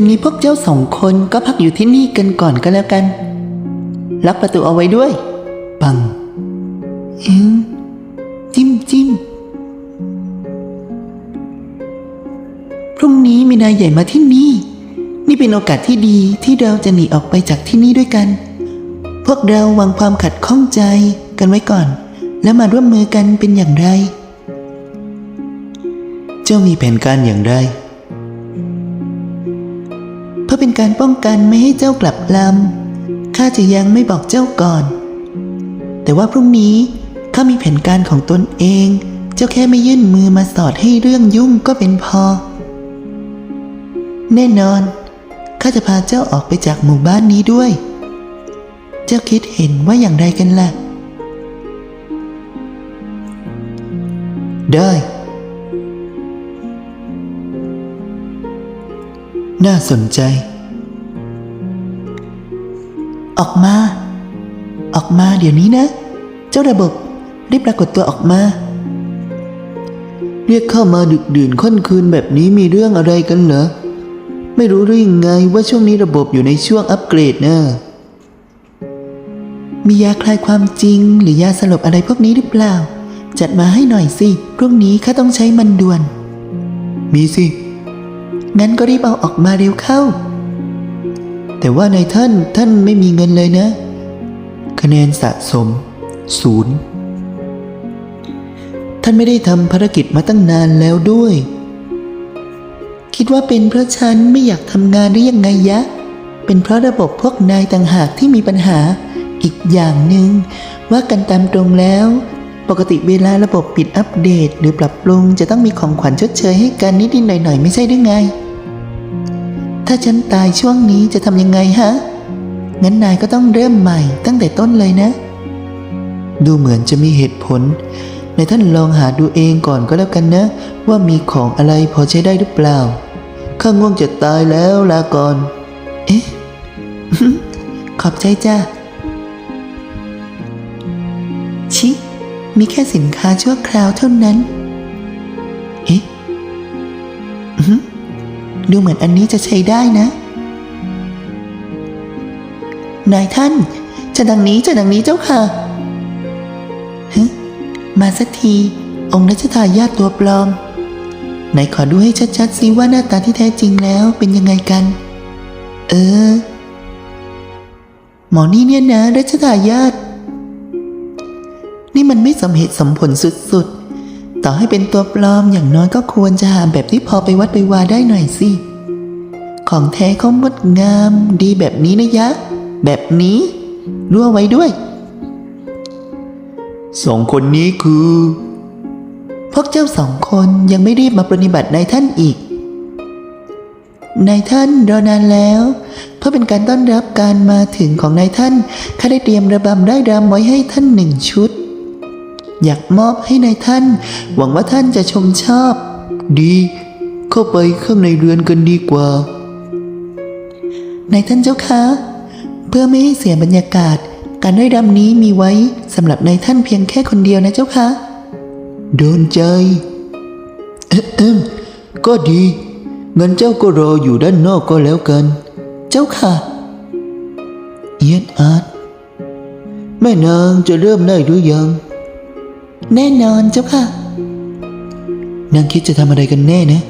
คืนนี้พวกเจ้าสองคนก็พักอยู่ที่นี่กันก่อนก็แล้วกัน ล็อกประตูเอาไว้ด้วย ปังอ็งจิ้มจิ้มพรุ่งนี้มีนายใหญ่มาที่นี่ นี่เป็นโอกาสที่ดีที่เราจะหนีออกไปจากที่นี่ด้วยกัน พวกเราวางความขัดข้องใจกันไว้ก่อน แล้วมาร่วมมือกันเป็นอย่างไร เจ้ามีแผนการอย่างไร การป้องกันไม่ให้เจ้ากลับลำข้าจะยังไม่บอกเจ้าก่อน แต่ว่าพรุ่งนี้ข้ามีแผนการของตนเอง เจ้าแค่ไม่ยื่นมือมาสอดให้เรื่องยุ่งก็เป็นพอ แน่นอนข้าจะพาเจ้าออกไปจากหมู่บ้านนี้ด้วย เจ้าคิดเห็นว่าอย่างไรกันล่ะ ได้ น่าสนใจ ออกมา ออกมาเดี๋ยวนี้นะ เจ้าระบบรีบปรากฏตัวออกมา เรียกเข้ามาดึกดื่นค่ำคืนแบบนี้มีเรื่องอะไรกันเหรอ ไม่รู้หรือยังไงว่าช่วงนี้ระบบอยู่ในช่วงอัปเกรดนะมียาคลายความจริงหรือยาสลบอะไรพวกนี้หรือเปล่า จัดมาให้หน่อยสิพรุ่งนี้ข้าต้องใช้มันด่วน มีสิงั้นก็รีบเอาออกมาเร็วเข้า แต่ว่าในท่านท่านไม่มีเงินเลยนะ คะแนนสะสมศูนย์ท่านไม่ได้ทำภารกิจมาตั้งนานแล้วด้วย คิดว่าเป็นเพราะฉันไม่อยากทำงานหรือยังไงยะ เป็นเพราะระบบพวกนายต่างหากที่มีปัญหาอีกอย่างหนึ่งว่ากันตามตรงแล้ว ปกติเวลาระบบปิดอัปเดต หรือปรับปรุงจะต้องมีของขวัญชดเชยให้กันนิดๆหน่อยๆ ไม่ใช่หรือไง ถ้าฉันตายช่วงนี้จะทำยังไงฮะ งั้นนายก็ต้องเริ่มใหม่ตั้งแต่ต้นเลยนะ ดูเหมือนจะมีเหตุผลในท่านลองหาดูเองก่อนก็แล้วกันนะ ว่ามีของอะไรพอใช้ได้หรือเปล่า ข้าง่วงจะตายแล้วลาก่อน เอ๊ะ ขอบใจจ้าชิ มีแค่สินค้าชั่วคราวเท่านั้น เอ๊ะ ดูเหมือนอันนี้จะใช้ได้นะ นายท่าน จะดังนี้จะดังนี้เจ้าค่ะฮะมาสักที องค์รัชทายาทตัวปลอมไหนขอดูให้ชัดๆสิว่าหน้าตาที่แท้จริงแล้วเป็นยังไงกัน เออ หมอนี่เนี่ยนะรัชทายาทนี่มันไม่สมเหตุสมผลสุดๆ ต่อให้เป็นตัวปลอมอย่างน้อยก็ควรจะหาแบบที่พอไปวัดไปวาได้หน่อยสิ ของแท้เขางดงามดีแบบนี้นะยะ แบบนี้รั่วไว้ด้วยสองคนนี้คือ พวกเจ้าสองคนยังไม่รีบมาปฏิบัตินายท่านอีกนายท่านรอนานแล้ว เพื่อเป็นการต้อนรับการมาถึงของนายท่านข้าได้เตรียมระบำได้รำไว้ให้ท่านหนึ่งชุด อยากมอบให้นายท่าน หวังว่าท่านจะชมชอบ ดี เข้าไปข้างในเรือนกันดีกว่านายท่านเจ้าคะ เพื่อไม่ให้เสียบรรยากาศ การได้รำนี้มีไว้สำหรับนายท่านเพียงแค่คนเดียวนะเจ้าคะโดนใจเอ๊ะเอ๊ะก็ดีงั้นเจ้าก็รออยู่ด้านนอกก็แล้วกัน เจ้าค่ะ เอียดอาร์ตแม่นางจะเริ่มได้หรือยัง แน่นอนเจ้าค่ะ นางคิดจะทำอะไรกันแน่นะ